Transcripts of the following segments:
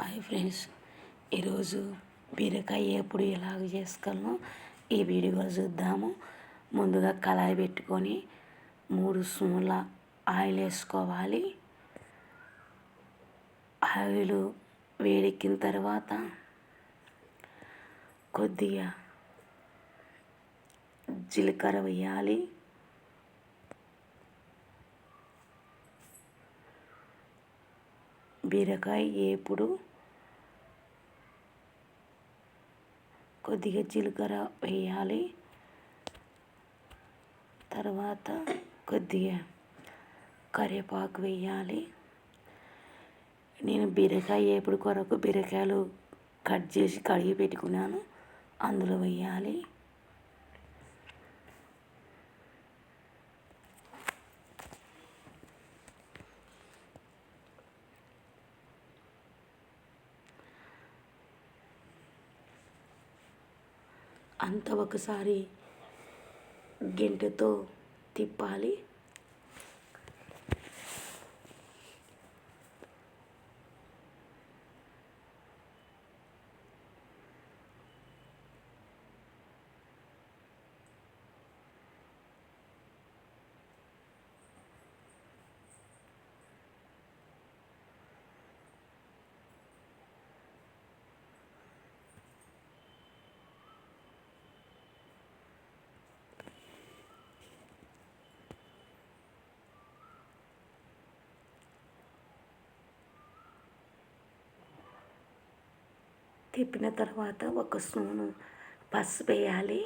Hi friends ఈరోజు బీరకాయ ఎప్పుడు ఎలాగ చేసుకోవాలో ఈ వీడియోలో చూద్దాము. ముందుగా కళాయి పెట్టుకొని మూడు స్పూన్ల ఆయిల్ వేసుకోవాలి. ఆయిల్ వేడెక్కిన తర్వాత కొద్దిగా జీలకర్ర వేయాలి. బీరకాయ వేపుడు కొద్దిగా జీలకర్ర వేయాలి. తర్వాత కొద్దిగా కరివేపాకు వేయాలి. నేను బీరకాయ వేపుడు కొరకు బీరకాయలు కట్ చేసి కడిగి పెట్టుకున్నాను. అందులో వేయాలి. అంత ఒకసారి గెంటెతో తిప్పాలి. తిప్పిన తర్వాత ఒక స్పూను పసుపు వేయాలి.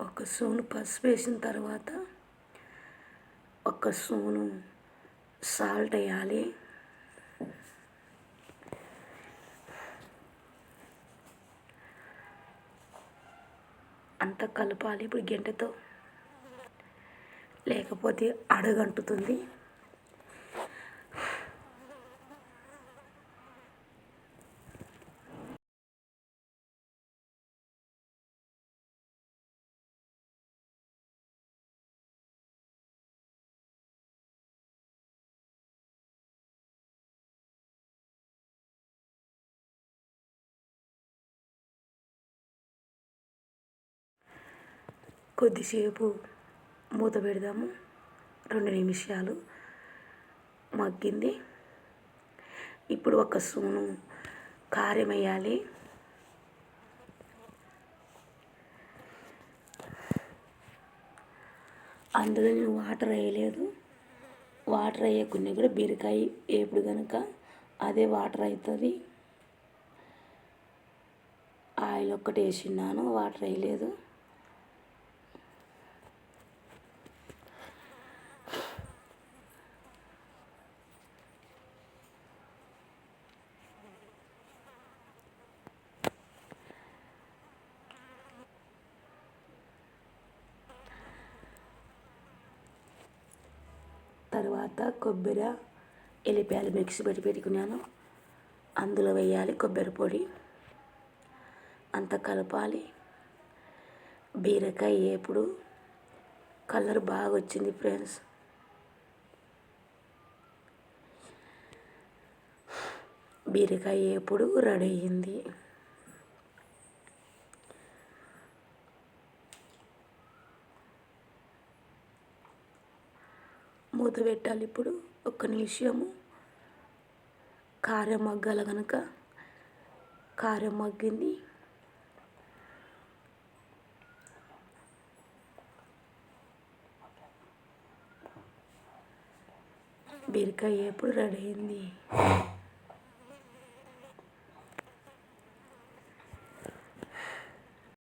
ఒక స్పూను పసుపు వేసిన తర్వాత ఒక స్పూను సాల్ట్ వేయాలి. అంతా కలపాలి ఇప్పుడు గంటతో. లేకపోతే అడగంటుతుంది. కొద్దిసేపు మూత పెడదాము. రెండు నిమిషాలు మగ్గింది. ఇప్పుడు ఒక స్పూను కారం వేయాలి. అందులో నేను వాటర్ వేయలేదు. వాటర్ వేయకుండా కూడా బీరకాయ వేపుడు కనుక అదే వాటర్ అవుతుంది ఆయిల్ ఒక్కటి వేసిన్నాను వాటర్ వేయలేదు. తర్వాత కొబ్బరి ఎల్లిపాయలు మిక్సీ పెట్టి పెట్టుకున్నాను. అందులో వేయాలి కొబ్బరి పొడి. అంత కలపాలి. బీరకాయ వేపుడు. కలర్ బాగా వచ్చింది ఫ్రెండ్స్. బీరకాయ వేపుడు రెడీ అయ్యింది. మూత పెట్టాలి ఇప్పుడు. ఒక్క నిమిషము. కారం మగ్గాల కనుక కారం మగ్గింది. బీరకాయ ఎప్పుడు రెడీ అయింది?